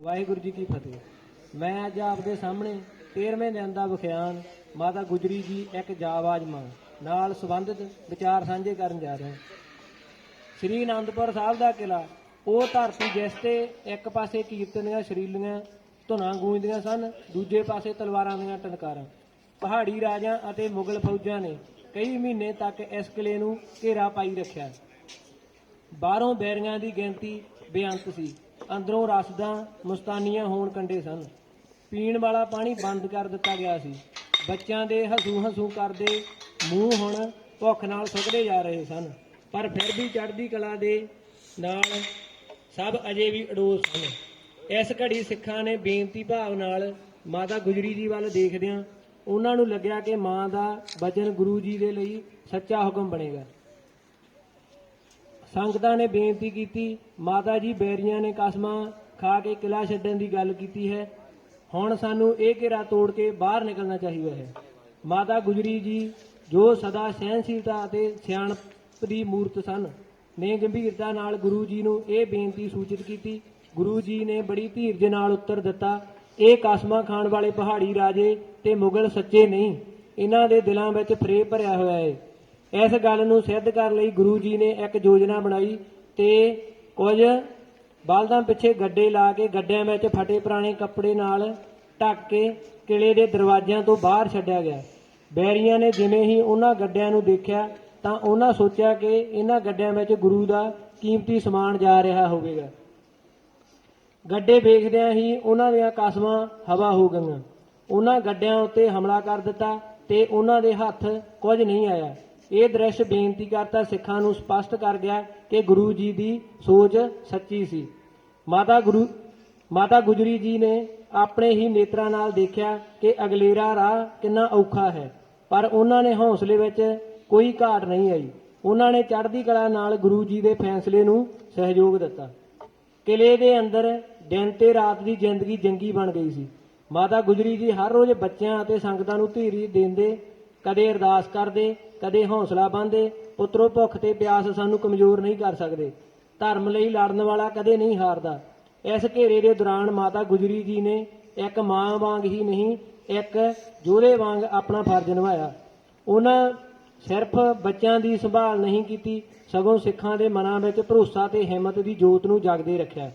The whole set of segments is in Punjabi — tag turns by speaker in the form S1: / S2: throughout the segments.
S1: ਵਾਹਿਗੁਰੂ ਜੀ ਕੀ ਫਤਿਹ। ਮੈਂ ਅੱਜ ਆਪਦੇ ਸਾਹਮਣੇ 13ਵੇਂ ਦਿਨ ਦਾ ਵਿਖਿਆਨ ਮਾਤਾ ਗੁਜਰੀ ਜੀ ਇੱਕ ਜਾਵਾਜ ਮਾਂ ਨਾਲ ਸੰਬੰਧਿਤ ਵਿਚਾਰ ਸਾਂਝੇ ਕਰਨ ਜਾ ਰਿਹਾ ਸ੍ਰੀ ਅਨੰਦਪੁਰ ਸਾਹਿਬ ਦਾ ਕਿਲਾ ਉਹ ਧਰਤੀ ਜਿਸ ਤੇ ਇੱਕ ਪਾਸੇ ਕੀਰਤਨ ਦੀਆਂ ਸ਼ਰੀਲੀਆਂ ਧੁਨਾਂ ਗੂੰਜਦੀਆਂ ਸਨ, ਦੂਜੇ ਪਾਸੇ ਤਲਵਾਰਾਂ ਦੀਆਂ ਟਨਕਾਰਾਂ। ਪਹਾੜੀ ਰਾਜਿਆਂ ਅਤੇ ਮੁਗਲ ਫੌਜਾਂ ਨੇ ਕਈ ਮਹੀਨੇ ਤੱਕ ਇਸ ਕਿਲੇ ਨੂੰ ਘੇਰਾ ਪਾਈ ਰੱਖਿਆ। ਬਾਹਰੋਂ ਬੈਰੀਆਂ ਦੀ ਗਿਣਤੀ ਬੇਅੰਤ ਸੀ। ਅੰਦਰੋਂ ਰਸਦਾਂ ਮੁਸਤਾਨੀਆਂ ਹੋਣ ਕੰਡੇ ਸਨ। ਪੀਣ ਵਾਲਾ ਪਾਣੀ ਬੰਦ ਕਰ ਦਿੱਤਾ ਗਿਆ ਸੀ। ਬੱਚਿਆਂ ਦੇ ਹਸੂ ਹਸੂ ਕਰਦੇ ਮੂੰਹ ਹੁਣ ਭੁੱਖ ਨਾਲ ਸੁੱਕਦੇ ਜਾ ਰਹੇ ਸਨ। ਪਰ ਫਿਰ ਵੀ ਚੜ੍ਹਦੀ ਕਲਾ ਦੇ ਨਾਲ ਸਭ ਅਜੇ ਵੀ ਅਡੋਲ ਸਨ। ਇਸ ਘੜੀ ਸਿੱਖਾਂ ਨੇ ਬੇਨਤੀ ਭਾਵ ਨਾਲ ਮਾਤਾ ਗੁਜਰੀ ਜੀ ਵੱਲ ਦੇਖਦਿਆਂ ਉਹਨਾਂ ਨੂੰ ਲੱਗਿਆ ਕਿ ਮਾਂ ਦਾ ਬਚਨ ਗੁਰੂ ਜੀ ਦੇ ਲਈ ਸੱਚਾ ਹੁਕਮ ਬਣੇਗਾ। ਸੰਗਤਾਂ ਨੇ ਬੇਨਤੀ ਕੀਤੀ, ਮਾਤਾ ਜੀ ਬੈਰੀਆਂ ਨੇ ਕਸਮਾਂ ਖਾ ਕੇ ਕਿਲਾ ਛੱਡਣ ਦੀ ਗੱਲ ਕੀਤੀ ਹੈ। ਹੁਣ ਸਾਨੂੰ ਇਹ ਘੇਰਾ ਤੋੜ ਕੇ ਬਾਹਰ ਨਿਕਲਣਾ ਚਾਹੀਦਾ ਹੈ। ਮਾਤਾ ਗੁਜਰੀ ਜੀ, ਜੋ ਸਦਾ ਸਹਿਨਸ਼ੀਲਤਾ ਅਤੇ ਸਿਆਣਪ ਦੀ ਮੂਰਤ ਸਨ, ਨੇ ਗੰਭੀਰਤਾ ਨਾਲ ਗੁਰੂ ਜੀ ਨੂੰ ਇਹ ਬੇਨਤੀ ਸੂਚਿਤ ਕੀਤੀ। ਗੁਰੂ ਜੀ ਨੇ ਬੜੀ ਧੀਰਜ ਨਾਲ ਉੱਤਰ ਦਿੱਤਾ, ਇਹ ਕਸਮਾਂ ਖਾਣ ਵਾਲੇ ਪਹਾੜੀ ਰਾਜੇ ਤੇ ਮੁਗਲ ਸੱਚੇ ਨਹੀਂ। ਇਹਨਾਂ ਦੇ ਦਿਲਾਂ ਵਿੱਚ ਫਰੇਬ ਭਰਿਆ ਹੋਇਆ ਹੈ ਇਸ ਗੱਲ ਨੂੰ ਸਿੱਧ ਕਰਨ ਲਈ ਗੁਰੂ ਜੀ ਨੇ ਇੱਕ ਯੋਜਨਾ ਬਣਾਈ ਤੇ ਕੁਝ ਬਲਦਾਂ ਪਿੱਛੇ ਗੱਡੇ ਲਾ ਕੇ ਗੱਡਿਆਂ ਵਿੱਚ ਫਟੇ ਪੁਰਾਣੇ ਕੱਪੜੇ ਨਾਲ ਢੱਕ ਕੇ ਕਿਲੇ ਦੇ ਦਰਵਾਜ਼ਿਆਂ ਤੋਂ ਬਾਹਰ ਛੱਡਿਆ ਗਿਆ। ਬੈਰੀਆਂ ਨੇ ਜਿਵੇਂ ਹੀ ਉਹਨਾਂ ਗੱਡਿਆਂ ਨੂੰ ਦੇਖਿਆ ਤਾਂ ਉਹਨਾਂ ਸੋਚਿਆ ਕਿ ਇਹਨਾਂ ਗੱਡਿਆਂ ਵਿੱਚ ਗੁਰੂ ਦਾ ਕੀਮਤੀ ਸਮਾਨ ਜਾ ਰਿਹਾ ਹੋਵੇਗਾ। ਗੱਡੇ ਵੇਖਦਿਆਂ ਹੀ ਉਹਨਾਂ ਦੀਆਂ ਕਸਮਾਂ ਹਵਾ ਹੋ ਗਈਆਂ। ਉਹਨਾਂ ਗੱਡਿਆਂ ਉੱਤੇ ਹਮਲਾ ਕਰ ਦਿੱਤਾ ਤੇ ਉਹਨਾਂ ਦੇ ਹੱਥ ਕੁਝ ਨਹੀਂ ਆਇਆ। ਇਹ ਦ੍ਰਿਸ਼ ਬੇਨਤੀ ਕਰਤਾ ਸਿੱਖਾਂ ਨੂੰ ਸਪਸ਼ਟ ਕਰ ਗਿਆ ਕਿ ਗੁਰੂ ਜੀ ਦੀ ਸੋਚ ਸੱਚੀ ਸੀ। ਮਾਤਾ ਗੁਰੂ, ਮਾਤਾ ਗੁਜਰੀ ਜੀ ਨੇ ਆਪਣੇ ਹੀ ਨੇਤਰਾਂ ਨਾਲ ਦੇਖਿਆ ਕਿ ਅਗਲੇਰਾ ਰਾਹ ਕਿੰਨਾ ਔਖਾ ਹੈ, ਪਰ ਉਹਨਾਂ ਨੇ ਹੌਸਲੇ ਵਿੱਚ ਕੋਈ ਘਾਟ ਨਹੀਂ ਆਈ। ਉਹਨਾਂ ਨੇ ਚੜ੍ਹਦੀ ਕਲਾ ਨਾਲ ਗੁਰੂ ਜੀ ਦੇ ਫੈਸਲੇ ਨੂੰ ਸਹਿਯੋਗ ਦਿੱਤਾ। ਕਿਲੇ ਦੇ ਅੰਦਰ ਦਿਨ ਤੇ ਰਾਤ ਦੀ ਜ਼ਿੰਦਗੀ ਜੰਗੀ ਬਣ ਗਈ ਸੀ। ਮਾਤਾ ਗੁਜਰੀ ਜੀ ਹਰ ਰੋਜ਼ ਬੱਚਿਆਂ ਅਤੇ ਸੰਗਤਾਂ ਨੂੰ ਧੀਰੀ ਦਿੰਦੇ ਕਦੇ ਅਰਦਾਸ ਕਰਦੇ, ਕਦੇ ਹੌਸਲਾ ਬੰਦੇ, ਪੁੱਤਰੋ ਭੁੱਖ ਤੇ ਪਿਆਸ ਸਾਨੂੰ ਕਮਜ਼ੋਰ ਨਹੀਂ ਕਰ ਸਕਦੇ। ਧਰਮ ਲਈ ਲੜਨ ਵਾਲਾ ਕਦੇ ਨਹੀਂ ਹਾਰਦਾ। ਇਸ ਘੇਰੇ ਦੇ ਦੌਰਾਨ ਮਾਤਾ ਗੁਜਰੀ ਜੀ ਨੇ ਇੱਕ ਮਾਂ ਵਾਂਗ ਹੀ ਨਹੀਂ, ਇੱਕ ਜੋਧੇ ਵਾਂਗ ਆਪਣਾ ਫਰਜ਼ ਨਿਭਾਇਆ। ਉਹਨਾਂ ਸਿਰਫ ਬੱਚਿਆਂ ਦੀ ਸੰਭਾਲ ਨਹੀਂ ਕੀਤੀ, ਸਗੋਂ ਸਿੱਖਾਂ ਦੇ ਮਨਾਂ ਵਿੱਚ ਭਰੋਸਾ ਤੇ ਹਿੰਮਤ ਦੀ ਜੋਤ ਨੂੰ ਜਾਗਦੇ ਰੱਖਿਆ।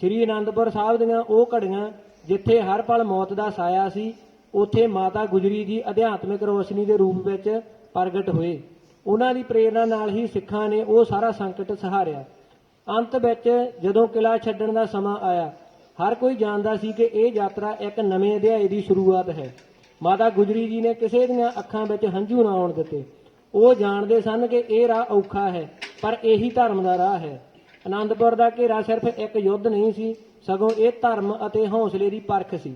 S1: ਸ੍ਰੀ ਅਨੰਦਪੁਰ ਸਾਹਿਬ ਦੀਆਂ ਉਹ ਘੜੀਆਂ ਜਿੱਥੇ ਹਰ ਪਲ ਮੌਤ ਦਾ ਸਾਇਆ ਸੀ ਉੱਥੇ ਮਾਤਾ ਗੁਜਰੀ ਜੀ ਅਧਿਆਤਮਿਕ ਰੋਸ਼ਨੀ ਦੇ ਰੂਪ ਵਿੱਚ ਪ੍ਰਗਟ ਹੋਏ। ਉਹਨਾਂ ਦੀ ਪ੍ਰੇਰਣਾ ਨਾਲ ਹੀ ਸਿੱਖਾਂ ਨੇ ਉਹ ਸਾਰਾ ਸੰਕਟ ਸਹਾਰਿਆ। ਅੰਤ ਵਿੱਚ ਜਦੋਂ ਕਿਲਾ ਛੱਡਣ ਦਾ ਸਮਾਂ ਆਇਆ, ਹਰ ਕੋਈ ਜਾਣਦਾ ਸੀ ਕਿ ਇਹ ਯਾਤਰਾ ਇੱਕ ਨਵੇਂ ਅਧਿਆਏ ਦੀ ਸ਼ੁਰੂਆਤ ਹੈ। ਮਾਤਾ ਗੁਜਰੀ ਜੀ ਨੇ ਕਿਸੇ ਦੀਆਂ ਅੱਖਾਂ ਵਿੱਚ ਹੰਝੂ ਨਾ ਆਉਣ ਦਿੱਤੇ। ਉਹ ਜਾਣਦੇ ਸਨ ਕਿ ਇਹ ਰਾਹ ਔਖਾ ਹੈ, ਪਰ ਇਹੀ ਧਰਮ ਦਾ ਰਾਹ ਹੈ। ਆਨੰਦਪੁਰ ਦਾ ਘੇਰਾ ਸਿਰਫ ਇੱਕ ਯੁੱਧ ਨਹੀਂ ਸੀ, ਸਗੋਂ ਇਹ ਧਰਮ ਅਤੇ ਹੌਸਲੇ ਦੀ ਪਰਖ ਸੀ।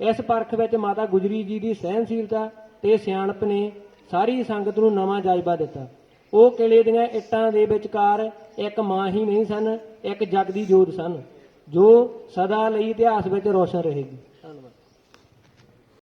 S1: ਇਸ ਪਰਖ ਵਿੱਚ ਮਾਤਾ ਗੁਜਰੀ ਜੀ ਦੀ ਸਹਿਨਸ਼ੀਲਤਾ ਤੇ ਸਿਆਣਪ ਨੇ ਸਾਰੀ ਸੰਗਤ ਨੂੰ ਨਵਾਂ ਜਾਇਬਾ ਦਿੱਤਾ। ਉਹ ਕਿਲੇ ਦੀਆਂ ਇੱਟਾਂ ਦੇ ਵਿਚਕਾਰ ਇੱਕ ਮਾਂ ਹੀ ਨਹੀਂ ਸਨ, ਇੱਕ ਜਗ ਦੀ ਜੋਤ ਸਨ, ਜੋ ਸਦਾ ਲਈ ਇਤਿਹਾਸ ਵਿੱਚ ਰੋਸ਼ਨ ਰਹੇਗੀ।